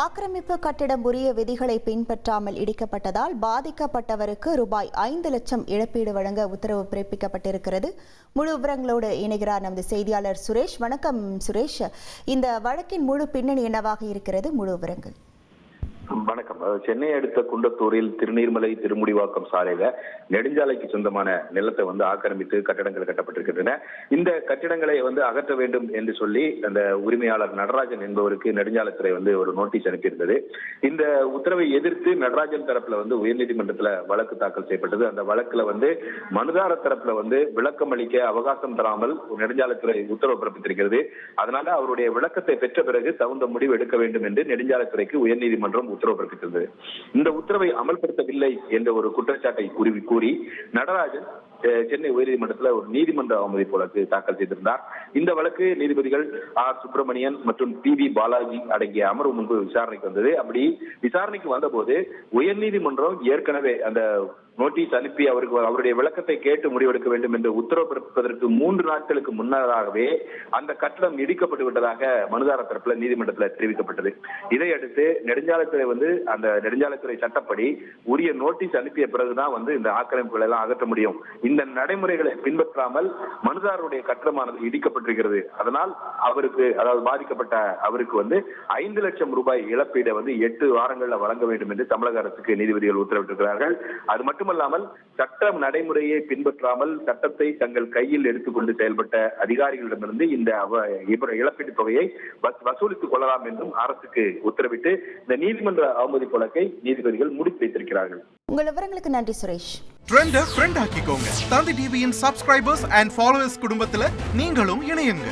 ஆக்கிரமிப்பு கட்டிடம் உரிய விதிகளை பின்பற்றாமல் இடிக்கப்பட்டதால் பாதிக்கப்பட்டவருக்கு ரூபாய் ஐந்து லட்சம் இழப்பீடு வழங்க உத்தரவு பிறப்பிக்கப்பட்டிருக்கிறது. முழு விவரங்களோடு இணைகிறார் நமது செய்தியாளர் சுரேஷ். வணக்கம் சுரேஷ். இந்த வழக்கின் முழு பின்னணி என்னவாக இருக்கிறது? முழு விவரங்கள். சென்னை அடுத்த குண்டத்தூரில் திருநீர்மலை திருமுடிவாக்கம் சாலையில நெடுஞ்சாலைக்கு சொந்தமான நிலத்தை வந்து ஆக்கிரமித்து கட்டடங்கள் கட்டப்பட்டிருக்கின்றன. இந்த கட்டிடங்களை வந்து அகற்ற வேண்டும் என்று சொல்லி அந்த உரிமையாளர் நடராஜன் என்பவருக்கு நெடுஞ்சாலைத்துறை வந்து ஒரு நோட்டீஸ் அனுப்பியிருந்தது. இந்த உத்தரவை எதிர்த்து நடராஜன் தரப்புல வந்து உயர்நீதிமன்றத்துல வழக்கு தாக்கல் செய்யப்பட்டது. அந்த வழக்குல வந்து மனுதார தரப்புல வந்து விளக்கம் அளிக்க அவகாசம் தராமல் நெடுஞ்சாலைத்துறை உத்தரவு பிறப்பித்திருக்கிறது. அதனால அவருடைய விளக்கத்தை பெற்ற பிறகு தகுந்த முடிவு எடுக்க வேண்டும் என்று நெடுஞ்சாலைத்துறைக்கு உயர்நீதிமன்றம் உத்தரவு இருந்தது. இந்த உத்தரவை அமல்படுத்தவில்லை என்ற ஒரு குற்றச்சாட்டை கூறி கூறி நடராஜன் சென்னை உயர்நீதிமன்றத்தில் ஒரு நீதிமன்ற அவமதி வழக்கு தாக்கல் செய்திருந்தார். இந்த வழக்கு நீதிபதிகள் ஆர். சுப்பிரமணியன் மற்றும் பி. வி. பாலாஜி அடங்கிய அமர்வு முன்பு விசாரணைக்கு வந்தது. அப்படி விசாரணைக்கு வந்தபோது உயர்நீதிமன்றம் ஏற்கனவே அந்த நோட்டீஸ் அனுப்பி அவருக்கு அவருடைய விளக்கத்தை கேட்டு முடிவெடுக்க வேண்டும் என்று உத்தரவு பிறப்பிப்பதற்கு மூன்று நாட்களுக்கு முன்னதாகவே அந்த கட்டணம் இடிக்கப்பட்டு விட்டதாக மனுதார தரப்புல நீதிமன்றத்தில் தெரிவிக்கப்பட்டது. இதையடுத்து நெடுஞ்சாலைத்துறை வந்து அந்த நெடுஞ்சாலைத்துறை சட்டப்படி உரிய நோட்டீஸ் அனுப்பிய பிறகுதான் வந்து இந்த ஆக்கிரமிப்புகளை எல்லாம் அகற்ற முடியும். இந்த நடைமுறைகளை பின்பற்றாமல் மனுதாரருடைய கட்டணமானது இடிக்கப்பட்டிருக்கிறது. அதனால் அவருக்கு அதாவது பாதிக்கப்பட்ட அவருக்கு வந்து ஐந்து லட்சம் ரூபாய் இழப்பீடை வந்து எட்டு வாரங்கள்ல வழங்க வேண்டும் என்று தமிழக அரசுக்கு நீதிபதிகள் உத்தரவிட்டிருக்கிறார்கள். அது மட்டுமல்லாமல் சட்ட நடைமுறையை பின்பற்றாமல் சட்டத்தை தங்கள் கையில் எடுத்துக்கொண்டு செயல்பட்ட அதிகாரிகளிடமிருந்து இந்த அவ- இழப்பீட்டுத் தொகையை வசூலித்துக் கொள்ளலாம் என்றும் அரசுக்கு உத்தரவிட்டு இந்த நீதிமன்ற அவமதிப்பு வழக்கை நீதிபதிகள் முடித்து வைத்திருக்கிறார்கள். உங்கள் விவரங்களுக்கு நன்றி சுரேஷ். ட்ரெண்ட ஃப்ரெண்ட் ஆக்கிக்கோங்க. தந்தி டிவியின் சப்ஸ்கிரைபர்ஸ் அண்ட் ஃபாலோவர்ஸ் குடும்பத்துல நீங்களும் இணையுங்க.